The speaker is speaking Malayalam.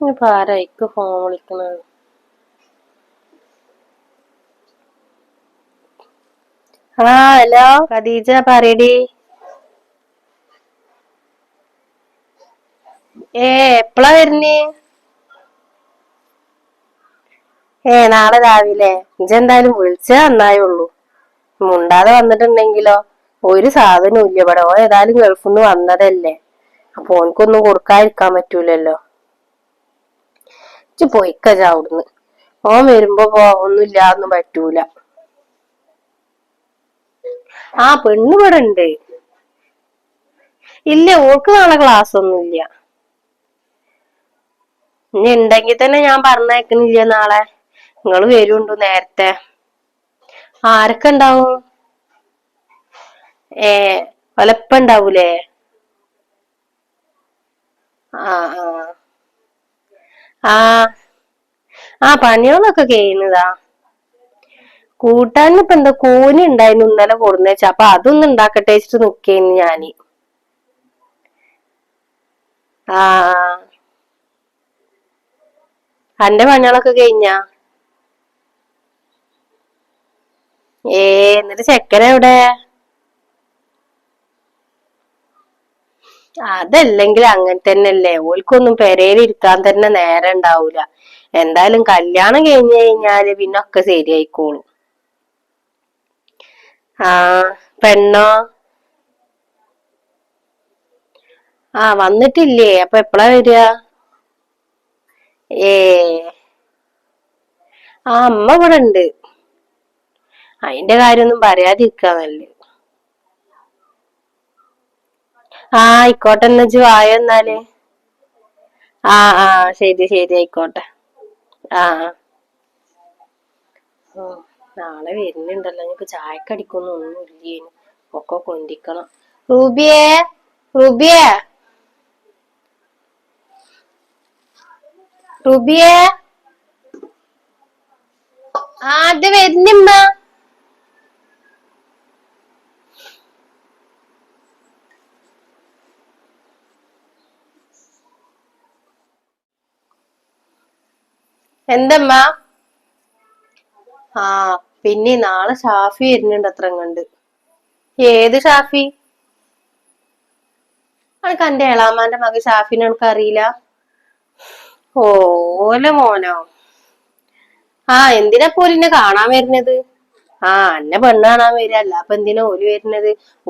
ഇനിയിപ്പോ ആരായിക്ക് ഫോൺ വിളിക്കണത്? ആ ഹലോ? ഖദീജ പറയടി. ഏ എപ്പളാ വരുന്നേ? ഏ നാളെ രാവിലെ. ഇജെന്തായാലും നന്നായേ ഉള്ളൂ മുണ്ടാതെ വന്നിട്ടുണ്ടെങ്കിലോ? ഒരു സാധനവും ഇല്ല. ഇവിടെ ഓ ഏതായാലും ഗൾഫിൽ നിന്ന് വന്നതല്ലേ. അപ്പൊ ഓനക്കൊന്നും കൊടുക്കാതിരിക്കാൻ പറ്റൂലല്ലോ. ഇജ്ജ് പോയിക്കജ അവിടുന്ന്. ഓൻ വരുമ്പോ ഒന്നുമില്ല ഒന്നും പറ്റൂല. ആ പെണ്ണ് ഇവിടെ ഉണ്ട്. ഇല്ല ഓൾക്ക് നാളെ ക്ലാസ് ഒന്നുമില്ല. ഇനി ഉണ്ടെങ്കിൽ തന്നെ ഞാൻ പറഞ്ഞേക്കണില്ല നാളെ? നിങ്ങൾ വരുണ്ടു നേരത്തെ? ആരൊക്കെ ഉണ്ടാവും? ഏ ഒലപ്പ ഉണ്ടാവൂലേ? ആ ആ. ആ. ആ പണികളൊക്കെ കഴിയുന്നതാ കൂട്ടാൻ എന്താ കൂനി ഉണ്ടായിരുന്നു ഇന്നലെ കൊടുന്നേച്ച. അപ്പൊ അതൊന്നും ഉണ്ടാക്കട്ടെ വെച്ചിട്ട് നിക്കേന്ന് ഞാൻ. ആ. അന്റെ പണികളൊക്കെ കഴിഞ്ഞ? ഏ എന്നിട്ട് ചെക്കനെവിടെ അതല്ലെങ്കിൽ അങ്ങനെ തന്നെയല്ലേ? ഓൽക്കൊന്നും പെരയിലിരിക്കാൻ തന്നെ നേരം ഉണ്ടാവൂല. എന്തായാലും കല്യാണം കഴിഞ്ഞു കഴിഞ്ഞാൽ പിന്നെ ഒക്കെ ശരിയായിക്കോളും. ആ പെണ്ണോ? ആ വന്നിട്ടില്ലേ? അപ്പൊ എപ്പോഴാ വരിക? ഏ. ആ അമ്മ ഇവിടെ ഉണ്ട് അതിന്റെ കാര്യൊന്നും പറയാതിരിക്കാ ആ ആയിക്കോട്ടെ എന്നു ആയോ എന്നാൽ? ആ ആ ശരി ശരി ആയിക്കോട്ടെ. ആ നാളെ വരുന്നുണ്ടല്ലോ എനിക്ക് ചായക്കടിക്കൊന്നും ഇല്ലേനു ഒക്കെ കൊണ്ടിക്കണം. റൂബിയേ റൂബിയേ. റൂബിയേ. ആ അത് വരുന്നിമ്മ എന്തമ്മ? ആ പിന്നെ നാളെ ഷാഫി വരുന്നുണ്ട് അത്ര കണ്ട് ഏത് ഷാഫി? അനക്ക് എന്റെ എളാമാന്റെ മകൻ ഷാഫിനെ എനിക്ക് അറിയില്ല? ഓല മോനോ? ആ എന്തിനാ പോലിനെ കാണാൻ വരുന്നത്? ആ എന്നെ പെണ്ണ് കാണാൻ വരിക. അല്ല അപ്പൊ എന്തിനാ ഓൽ വരുന്നത്?